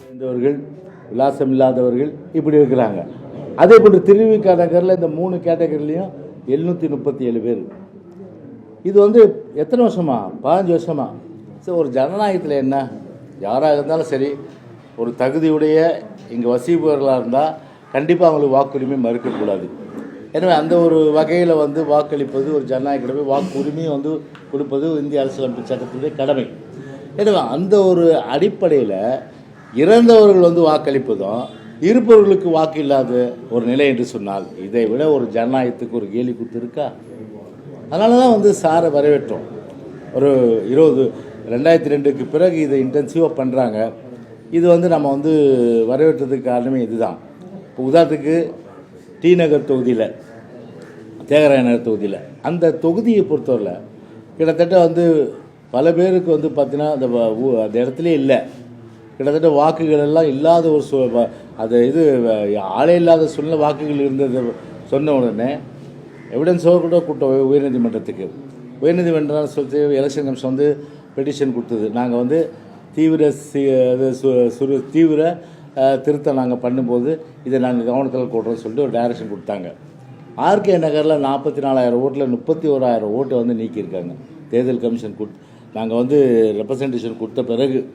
சேர்ந்தவர்கள் விலாசம் இல்லாதவர்கள் இப்படி இருக்கிறாங்க. அதே போன்று திருவிக நகரில் இந்த மூணு கேட்டகரிலையும் எழுநூற்றி முப்பத்தி ஏழு பேர். இது வந்து எத்தனை வருஷமா? பதினஞ்சு வருஷமா? சரி ஒரு ஜனநாயகத்தில் என்ன? யாராக இருந்தாலும் சரி ஒரு தகுதியுடைய இங்கே வசிப்பவர்களாக இருந்தால் கண்டிப்பாக அவங்களுக்கு வாக்குரிமை மறுக்கக்கூடாது எனவே அந்த ஒரு வகையில் வந்து வாக்களிப்பது ஒரு ஜனநாயக கடமை வாக்குரிமையை வந்து கொடுப்பது இந்திய அரசியலமைப்பு சட்டத்துடைய கடமை. எனவே அந்த ஒரு அடிப்படையில் இறந்தவர்கள் வந்து வாக்களிப்பதும் இருப்பவர்களுக்கு வாக்கு இல்லாத ஒரு நிலை என்று சொன்னால் இதை விட ஒரு ஜனநாயகத்துக்கு ஒரு கேலி குத்து இருக்கா அதனால தான் வந்து சாரை வரவேற்றோம். ஒரு இருபது ரெண்டாயிரத்தி ரெண்டுக்கு பிறகு இதை இன்டென்சிவாக பண்ணுறாங்க இது வந்து நம்ம வந்து வரவேற்றதுக்கு காரணமே இதுதான். இப்போ உதாரணத்துக்கு டி நகர் தொகுதியில் தேகராய நகர் தொகுதியில் அந்த தொகுதியை பொறுத்தவரை கிட்டத்தட்ட வந்து பல பேருக்கு வந்து பார்த்தீங்கன்னா அந்த அந்த இடத்துலயே இல்லை. கிட்டத்தட்ட வாக்குகள் எல்லாம் இல்லாத ஒரு சூ அது இது ஆளே இல்லாத சூழ்நிலை வாக்குகள் இருந்தது சொன்ன உடனே எவிடன்ஸோ கூட கூட்டம் உயர்நீதிமன்றத்துக்கு. உயர்நீதிமன்றம் சொல்லி எலெக்ஷன் கமிஷன் வந்து பெட்டிஷன் கொடுத்தது. நாங்கள் வந்து தீவிர சி இது சு- சுரு தீவிர திருத்தம் நாங்கள் பண்ணும்போது இதை நாங்கள் கவனத்தில் கொடுறோம்னு சொல்லிட்டு ஒரு டைரக்ஷன் கொடுத்தாங்க. ஆர்கே நகரில் நாற்பத்தி நாலாயிரம் ஓட்டில் முப்பத்தி ஓராயிரம் ஓட்டு வந்து நீக்கியிருக்காங்க. தேர்தல் கமிஷன் கொடு நாங்கள் வந்து ரெப்ரசன்டேஷன் கொடுத்த பிறகு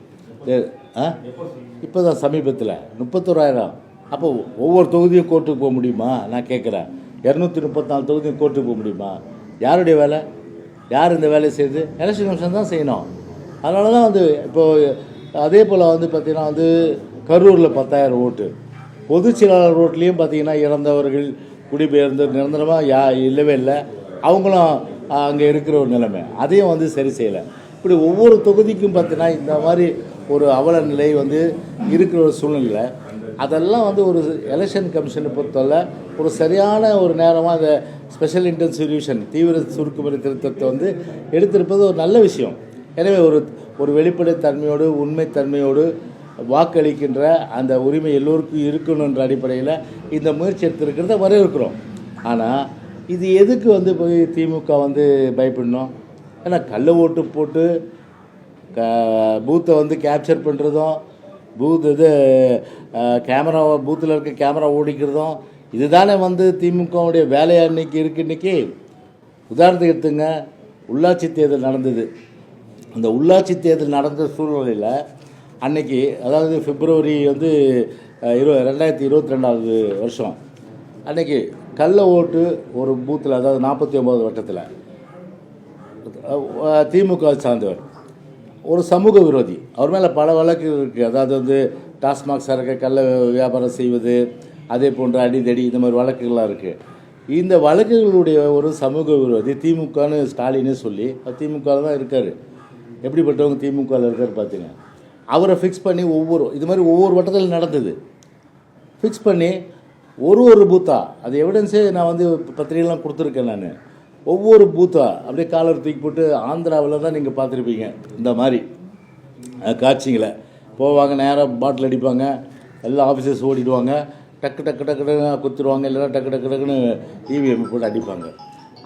இப்போ தான் சமீபத்தில் முப்பத்தோராயிரம். அப்போ ஒவ்வொரு தொகுதியும் கோர்ட்டுக்கு போக முடியுமா? நான் கேட்குறேன். இரநூத்தி முப்பத்தாலு தொகுதியும் கோர்ட்டுக்கு போக முடியுமா? யாருடைய வேலை? யார் இந்த வேலையை செய்யுது எலெக்ஷன் கமிஷன் தான் செய்யணும். அதனால தான் வந்து இப்போது அதே போல் வந்து பார்த்திங்கன்னா வந்து கரூரில் பத்தாயிரம் ஓட்டு. பொதுச் செயலாளர் ரோட்லேயும் பார்த்தீங்கன்னா இறந்தவர்கள் குடிபெயர்ந்து நிரந்தரமாக யா இல்லவே இல்லை. அவங்களும் அங்கே இருக்கிற ஒரு நிலைமை. அதையும் வந்து சரி செய்யலை. இப்படி ஒவ்வொரு தொகுதிக்கும் பார்த்தீங்கன்னா இந்த மாதிரி ஒரு அவல நிலை வந்து இருக்கிற ஒரு சூழ்நிலை அதெல்லாம் வந்து ஒரு எலெக்ஷன் கமிஷனை பொறுத்தவரை ஒரு சரியான ஒரு நேரமாக அந்த ஸ்பெஷல் இன்டென்சிவ்யூஷன் தீவிர சுருக்குமுறை திருத்தத்தை வந்து எடுத்திருப்பது ஒரு நல்ல விஷயம். எனவே ஒரு ஒரு வெளிப்படைத்தன்மையோடு உண்மைத்தன்மையோடு வாக்களிக்கின்ற அந்த உரிமை எல்லோருக்கும் இருக்கணுன்ற அடிப்படையில் இந்த முயற்சி எடுத்திருக்கிறத வரவேற்கிறோம் ஆனால் இது எதுக்கு வந்து போய் திமுக வந்து பயப்படணும்? ஏன்னா கள்ள ஓட்டு போட்டு பூத்தை வந்து கேப்சர் பண்ணுறதும் பூத் இது கேமரா பூத்தில் இருக்க கேமரா ஓடிக்கிறதும் இதுதானே வந்து திமுகவுடைய வேலையாக இன்றைக்கி இருக்கு இன்றைக்கி உதாரணத்துக்கு எடுத்துங்க உள்ளாட்சி தேர்தல் நடந்தது. அந்த உள்ளாட்சி தேர்தல் நடந்த சூழ்நிலையில் அன்னைக்கு அதாவது பிப்ரவரி வந்து அஹ், இரு ரெண்டாயிரத்தி இருபத்தி ரெண்டாவது வருஷம் அன்னைக்கு கள்ள ஓட்டு ஒரு பூத்தில் அதாவது நாற்பத்தி ஒம்பது வட்டத்தில் திமுக சார்ந்தவர். ஒரு சமூக விரோதி. அவர் மேலே பல வழக்குகள் இருக்குது அதாவது வந்து டாஸ்மாக் சரக்கு கள்ள வியாபாரம் செய்வது அதே போன்ற அடிதடி இந்த மாதிரி வழக்குகள்லாம் இருக்குது இந்த வழக்குகளுடைய ஒரு சமூக விரோதி திமுகன்னு ஸ்டாலினே சொல்லி திமுகவில் திமுக தான் இருக்கார். எப்படிப்பட்டவங்க திமுகவில் இருக்கார் பார்த்தீங்க அவரை ஃபிக்ஸ் பண்ணி ஒவ்வொரு இது மாதிரி ஒவ்வொரு வட்டத்தில் நடந்தது. ஃபிக்ஸ் பண்ணி ஒரு ஒரு பூத்தா அது எவிடன்ஸே நான் வந்து பத்திரிகைலாம் கொடுத்துருக்கேன் நான். ஒவ்வொரு பூத்தா அப்படியே காலர் தூக்கி போட்டு ஆந்திராவில் தான் நீங்கள் பார்த்துருப்பீங்க. இந்த மாதிரி. காட்சிங்களை போவாங்க நேராக பாட்டில் அடிப்பாங்க எல்லா ஆஃபீஸர்ஸ் ஓடிடுவாங்க. டக்கு டக்கு டக்கு டக்குன்னு குத்துருவாங்க இல்லைன்னா டக்கு டக்கு டக்குன்னு இவிஎம் போட்டு அடிப்பாங்க.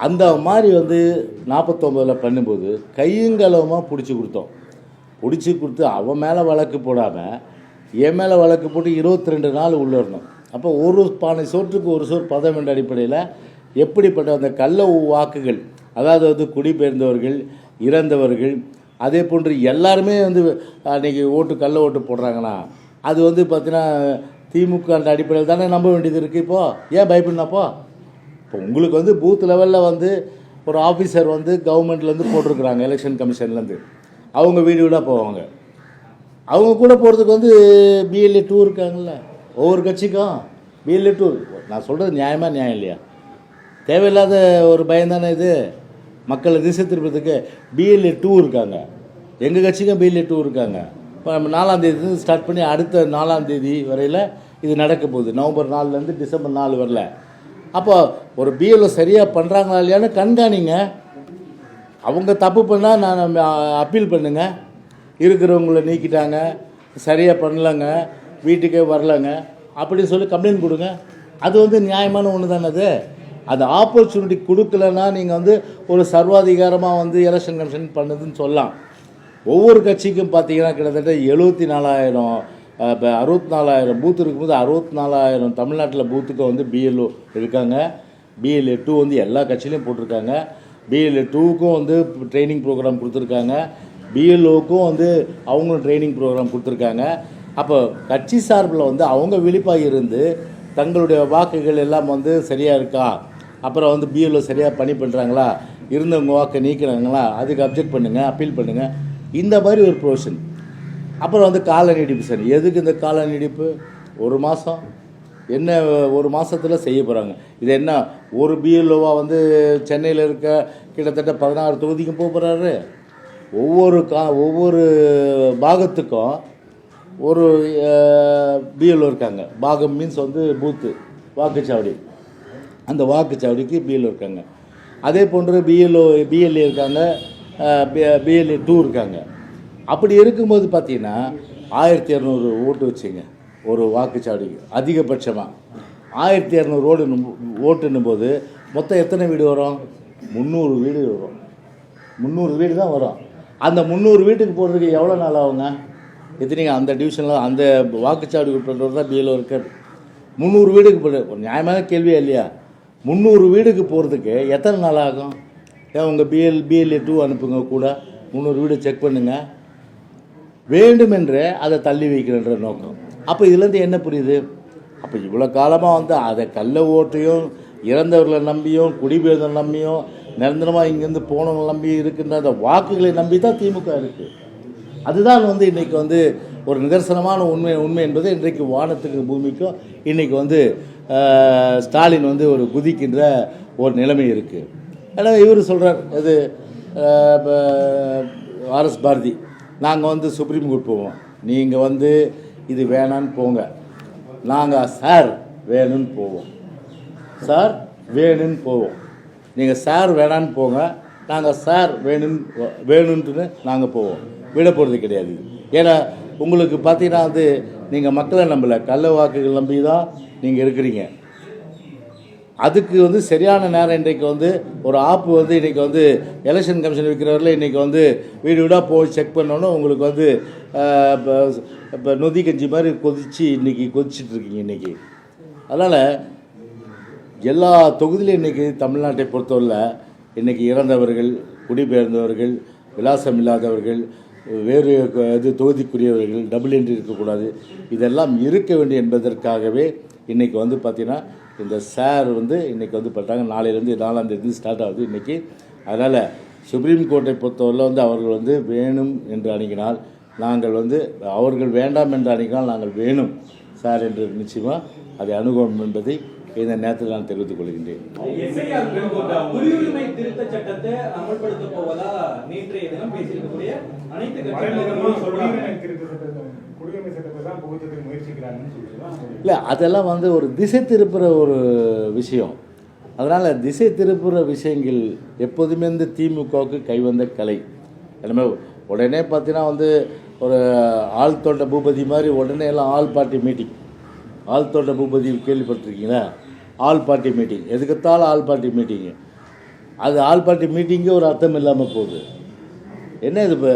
அந்த மாதிரி வந்து நாற்பத்தொம்பதில் பண்ணும்போது கையுங்களவமாக பிடிச்சி கொடுத்தோம். பிடிச்சி கொடுத்து அவன் மேலே வழக்கு போடாமல் என் மேலே வழக்கு போட்டு இருபத்தி ரெண்டு நாள் உள்ள அப்போ ஒரு பானை சோற்றுக்கு ஒரு சோறு பதம் என்ற அடிப்படையில் எப்படிப்பட்ட அந்த கள்ள வாக்குகள் அதாவது வந்து குடிபெயர்ந்தவர்கள் இறந்தவர்கள் அதே போன்று எல்லாருமே வந்து அன்றைக்கி ஓட்டு கள்ள ஓட்டு போடுறாங்கன்னா அது வந்து பார்த்தீங்கன்னா திமுக அந்த அடிப்படையில் தானே நம்ப வேண்டியது இருக்குது இப்போது ஏன் பயப்படணப்போ இப்போ உங்களுக்கு வந்து பூத் லெவலில் வந்து ஒரு ஆஃபீஸர் வந்து கவர்மெண்ட்லேருந்து போட்டிருக்கிறாங்க எலெக்ஷன் கமிஷன்லேருந்து அவங்க வீடு வீடாக போவாங்க. அவங்க கூட போகிறதுக்கு வந்து பிஎல்ஏ டூ இருக்காங்கல்ல. ஒவ்வொரு கட்சிக்கும் பிஎல்ஏ டூ நான் சொல்கிறது நியாயமாக நியாயம் இல்லையா? தேவையில்லாத ஒரு பயந்தானே இது? மக்களை திசை திருப்பதுக்கு பிஎல்ஏ டூ இருக்காங்க. எங்கள் கட்சிக்கும் பிஎல்ஏ டூ இருக்காங்க. இப்போ நம்ம நாலாம் தேதி ஸ்டார்ட் பண்ணி அடுத்த நாலாம் தேதி வரையில் இது நடக்க போகுது. நவம்பர் நாலுலேருந்து டிசம்பர் நாலு வரல. அப்போ ஒரு பிஎல்ஓ சரியாக பண்ணுறாங்களா இல்லையான்னு கண்காணிங்க. அவங்க தப்பு பண்ணால் நான் அப்பீல் பண்ணுங்க. இருக்கிறவங்கள நீக்கிட்டாங்க. சரியாக பண்ணலங்க. வீட்டுக்கே வரலங்க. அப்படின்னு சொல்லி கம்ப்ளைண்ட் கொடுங்க அது வந்து நியாயமான ஒன்று தானே அது? அந்த ஆப்பர்ச்சுனிட்டி கொடுக்கலன்னா நீங்கள் வந்து ஒரு சர்வாதிகாரமாக வந்து எலெக்ஷன் கமிஷன் பண்ணுதுன்னு சொல்லலாம். ஒவ்வொரு கட்சிக்கும் பார்த்தீங்கன்னா கிட்டத்தட்ட எழுபத்தி நாலாயிரம் இப்போ அறுபத்தி நாலாயிரம் பூத் இருக்கும்போது அறுபத்தி நாலாயிரம் தமிழ்நாட்டில் பூத்துக்கு வந்து பிஎல்ஓ இருக்காங்க. பிஎல்ஏ டூ வந்து எல்லா கட்சியிலையும் போட்டிருக்காங்க. பிஎல்ஏ டூவுக்கும் வந்து ட்ரைனிங் ப்ரோக்ராம் கொடுத்துருக்காங்க. பிஎல்ஓக்கும் வந்து அவங்களும் ட்ரைனிங் ப்ரோக்ராம் கொடுத்துருக்காங்க. அப்போ கட்சி சார்பில் வந்து அவங்க விழிப்பாக இருந்து தங்களுடைய வாக்குகள் எல்லாம் வந்து சரியாக இருக்கா? அப்புறம் வந்து பிஎல்ஓ சரியாக பணி பண்ணுறாங்களா இருந்தவங்க வாக்கை நீக்கிறாங்களா அதுக்கு அப்ஜெக்ட் பண்ணுங்கள் அப்பீல் பண்ணுங்கள் இந்த மாதிரி ஒரு ப்ரொவிஷன் அப்புறம் வந்து கால நீடிப்பு சார் எதுக்கு இந்த கால நீடிப்பு ஒரு மாதம் என்ன ஒரு மாதத்தில் செய்ய போகிறாங்க இது என்ன ஒரு பிஎல்ஓவாக வந்து சென்னையில் இருக்க கிட்டத்தட்ட பதினாறு தொகுதிக்கும் போக போகிறாரு ஒவ்வொரு கா ஒவ்வொரு பாகத்துக்கும் ஒரு பிஎல்ஓ இருக்காங்க. பாகம் மீன்ஸ் வந்து பூத்து வாக்குச்சாவடி. அந்த வாக்குச்சாவடிக்கு பிஎல்ஓ இருக்காங்க. அதே போன்று பிஎல்ஓ பிஎல்ஏ இருக்காங்க பிஎல்ஏ டூ இருக்காங்க. அப்படி இருக்கும்போது பார்த்தீங்கன்னா ஆயிரத்தி இரநூறு ஓட்டு வச்சுங்க ஒரு வாக்குச்சாவடிக்கு அதிகபட்சமாக ஆயிரத்தி இரநூறு ஓடு ஓட்டுன்னும் போது மொத்தம் எத்தனை வீடு வரும்? முந்நூறு வீடு வரும். முந்நூறு வீடு தான் வரும். அந்த முந்நூறு வீட்டுக்கு போகிறதுக்கு எவ்வளோ நாள் ஆகுங்க? எத்தனைங்க? அந்த டிவிஷனில் அந்த வாக்குச்சாவடி உட்பட்டவர் தான் பிஎல்ஓ இருக்கார். முந்நூறு வீடுக்கு போகிற ஒரு நியாயமான கேள்வியா இல்லையா? முந்நூறு வீடுக்கு போகிறதுக்கு எத்தனை நாள் ஆகும்? ஏன் உங்கள் பிஎல் பிஎல்ஏ டூ அனுப்புங்க கூட. முந்நூறு வீடு செக் பண்ணுங்கள் வேண்டுமென்றே அதை தள்ளி வைக்கிறன்ற நோக்கம். அப்போ இதுலேருந்து என்ன புரியுது? அப்போ இவ்வளோ காலமாக வந்து அதை கள்ள ஓட்டையும் இறந்தவர்களை நம்பியும் குடிபெயர்ந்தவர்களை நம்பியும் நிரந்தரமாக இங்கேருந்து போனவங்களை நம்பி இருக்கின்ற அந்த வாக்குகளை நம்பி தான் திமுக இருக்குது அதுதான் வந்து இன்றைக்கி வந்து ஒரு நிதர்சனமான உண்மை உண்மை என்பது இன்றைக்கு வானத்துக்கு பூமிக்கும் இன்றைக்கி வந்து ஸ்டாலின் வந்து ஒரு குதிக்கின்ற ஒரு நிலைமை இருக்குது ஏன்னா இவர் சொல்கிறார் இது ஆர்எஸ் பாரதி நாங்கள் வந்து சுப்ரீம் கோர்ட் போவோம். நீங்கள் வந்து இது வேணான்னு போங்க. நாங்கள் சார் வேணும்னு போவோம். சார் வேணும்னு போவோம். நீங்கள் சார் வேணான்னு போங்க. நாங்கள் சார் வேணும்னு வேணுன்ட்டு நாங்கள் போவோம். விட போகிறது கிடையாது. ஏன்னா உங்களுக்கு பார்த்தீங்கன்னா வந்து நீங்கள் மக்களை நம்பலை. கள்ள வாக்குகள் நம்பி தான் நீங்கள் இருக்கிறீங்க. அதுக்கு வந்து சரியான நேரம் இன்றைக்கு வந்து ஒரு ஆப்பு வந்து இன்றைக்கி வந்து எலெக்ஷன் கமிஷன் வைக்கிறவரில் இன்றைக்கி வந்து வீடு வீடாக போய் செக் பண்ணோன்னே உங்களுக்கு வந்து இப்போ இப்போ நொதி கஞ்சி மாதிரி கொதிச்சு இன்றைக்கி கொதிச்சிட்டு இருக்கீங்க இன்றைக்கி அதனால் எல்லா தொகுதியிலும் இன்றைக்கி தமிழ்நாட்டை பொறுத்தவரையில் இன்றைக்கி இறந்தவர்கள் குடிபெயர்ந்தவர்கள் விலாசம் இல்லாதவர்கள் வேறு இது தொகுதிக்குரியவர்கள் டபுள் என்ட்ரி இருக்கக்கூடாது. இதெல்லாம் இருக்க வேண்டும் என்பதற்காகவே இன்றைக்கி வந்து பார்த்திங்கன்னா இந்த சார் வந்து இன்றைக்கி வந்து பார்த்தாங்க நாளையிலேருந்து நாலாம் தேதி ஸ்டார்ட் ஆகுது இன்றைக்கி அதனால் சுப்ரீம் கோர்ட்டை பொறுத்தவரையில் வந்து அவர்கள் வந்து வேணும் என்று அணுகினால் நாங்கள் வந்து அவர்கள் வேண்டாம் என்று அணுகினால் நாங்கள் வேணும் சார் என்று நிச்சயமாக அதை அணுகுவோம் என்பதை இந்த நேரத்தில் நான் தெரிவித்துக் கொள்கின்றேன். அமல்படுத்த போவதா நேற்றைய தினம் பேசியிருக்கக்கூடிய அனைத்து இல்லை அதெல்லாம் வந்து ஒரு திசை திருப்புற ஒரு விஷயம். அதனால் திசை திருப்புற விஷயங்கள் எப்போதுமே இந்த திமுகவுக்கு கைவந்த கலை. எல்லாமே உடனே பார்த்தீங்கன்னா வந்து ஒரு ஆள் தோட்ட பூபதி மாதிரி உடனே எல்லாம் ஆல் பார்ட்டி மீட்டிங் ஆள் தோட்ட பூபதி கேள்விப்பட்டிருக்கீங்களா? ஆல் பார்ட்டி மீட்டிங் எதுக்கத்தாலும் ஆல் பார்ட்டி மீட்டிங்கு அது ஆல் பார்ட்டி மீட்டிங்கே ஒரு அர்த்தம் இல்லாமல் போகுது. என்ன இது இப்போ?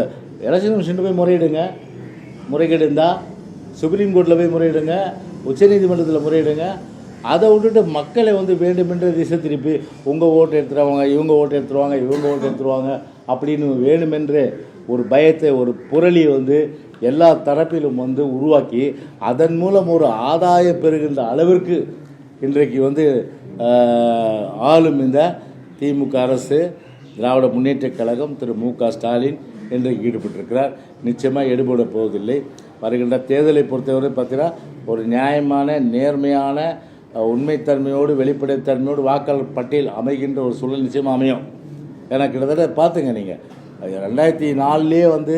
எலெக்ஷன் மிஷின் போய் முறையிடுங்க. முறைகேடு இருந்தால் சுப்ரீம் கோர்ட்டில் போய் முறையிடுங்க உச்சநீதிமன்றத்தில் முறையிடுங்க. அதை விட்டுட்டு மக்களை வந்து வேண்டுமென்று திசை திருப்பி உங்கள் ஓட்டு எடுத்துருவாங்க இவங்க ஓட்டு எடுத்துருவாங்க இவங்க ஓட்டு எடுத்துருவாங்க அப்படின்னு வேணுமென்றே ஒரு பயத்தை ஒரு புரளியை வந்து எல்லா தரப்பிலும் வந்து உருவாக்கி அதன் மூலம் ஒரு ஆதாயம் பெறுகின்ற அளவிற்கு இன்றைக்கு வந்து ஆளும் இந்த திமுக அரசு திராவிட முன்னேற்றக் கழகம் திரு மு க ஸ்டாலின் இன்றைக்கு ஈடுபட்டிருக்கிறார். நிச்சயமாக ஈடுபட போவதில்லை. வருகின்ற தேர்தலை பொறுத்தவரை பார்த்தீங்கன்னா ஒரு நியாயமான நேர்மையான உண்மைத்தன்மையோடு வெளிப்படைத்தன்மையோடு வாக்காளர் பட்டியல் அமைகின்ற ஒரு சூழல் நிச்சயமாக அமையும். ஏன்னா கிட்டத்தட்ட பார்த்துங்க நீங்கள் ரெண்டாயிரத்தி நாலுலேயே வந்து